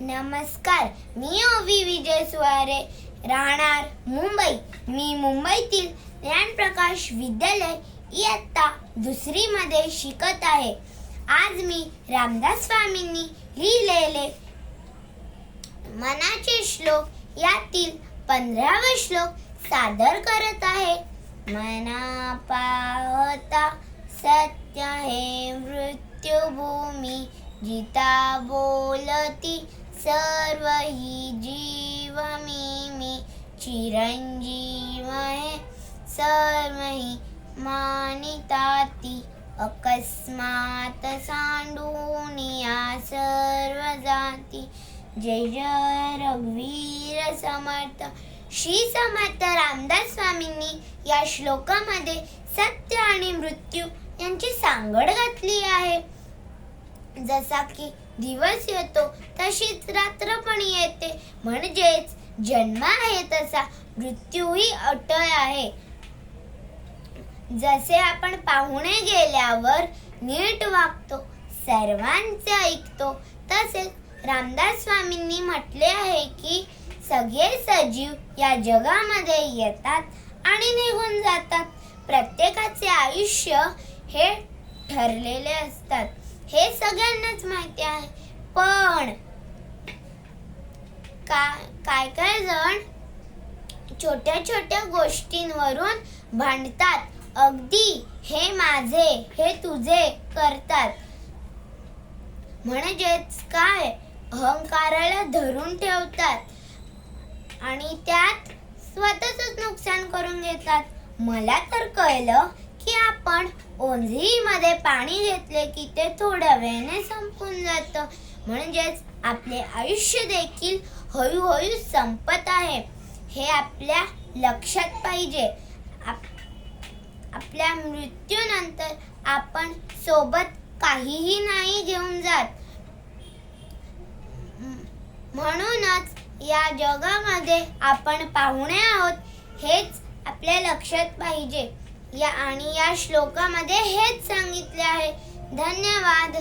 नमस्कार मी ओवी विजय सुवारे. राहणार मुंबई. मी मुंबईतील ज्ञानप्रकाश विद्यालय इयत्ता दुसरीमध्ये शिकत आहे. आज मी रामदास स्वामींनी लिहिलेले मनाचे श्लोक यातील पंधरावा श्लोक सादर करत आहे. मना पाहता सत्य हे मृत्युभूमी गीता बोलती सर्व ही जीव मी मी चिरंजीव हे सर्व ही मानिताती अकस्मात सांडून या सर्व जाती. जय जय रघुवीर समर्थ. श्री समर्थ रामदास स्वामींनी या श्लोकामध्ये सत्य आणि मृत्यू यांची सांगड घातली आहे. जसा की दिवस येतो तशीच रात्र पण येते. म्हणजेच जन्म आहे तसा मृत्यूही अटळ आहे. जसे आपण पाहुणे गेल्यावर नीट वागतो सर्वांचे ऐकतो तसेच रामदास स्वामींनी म्हटले आहे की सगळे सजीव या जगामध्ये येतात आणि निघून जातात. प्रत्येकाचे आयुष्य हे ठरलेले असतात. हे सगळ्यांनाच माहिती आहे. पण का काय काय जण छोट्या छोट्या गोष्टींवरून भांडतात. अगदी हे माझे हे तुझे करतात. म्हणजेच काय? अहंकाराला धरून ठेवतात. आणि त्यात स्वतःच नुकसान करून घेतात. मला तर कळलं की आपण ओंजळीमध्ये पाणी घेतले की ते थोड्या वेळाने संपून जातं. म्हणजेच आपले आयुष्य देखील हळूहळू संपत आहे. हे आपल्या लक्षात पाहिजे. आप- आपल्या मृत्यूनंतर आपण सोबत काहीही नाही घेऊन जात. म्हणूनच या जगामध्ये आपण पाहुणे आहोत हेच आपल्या लक्षात पाहिजे. या आणि या श्लोकामध्ये हेच सांगितले आहे. धन्यवाद.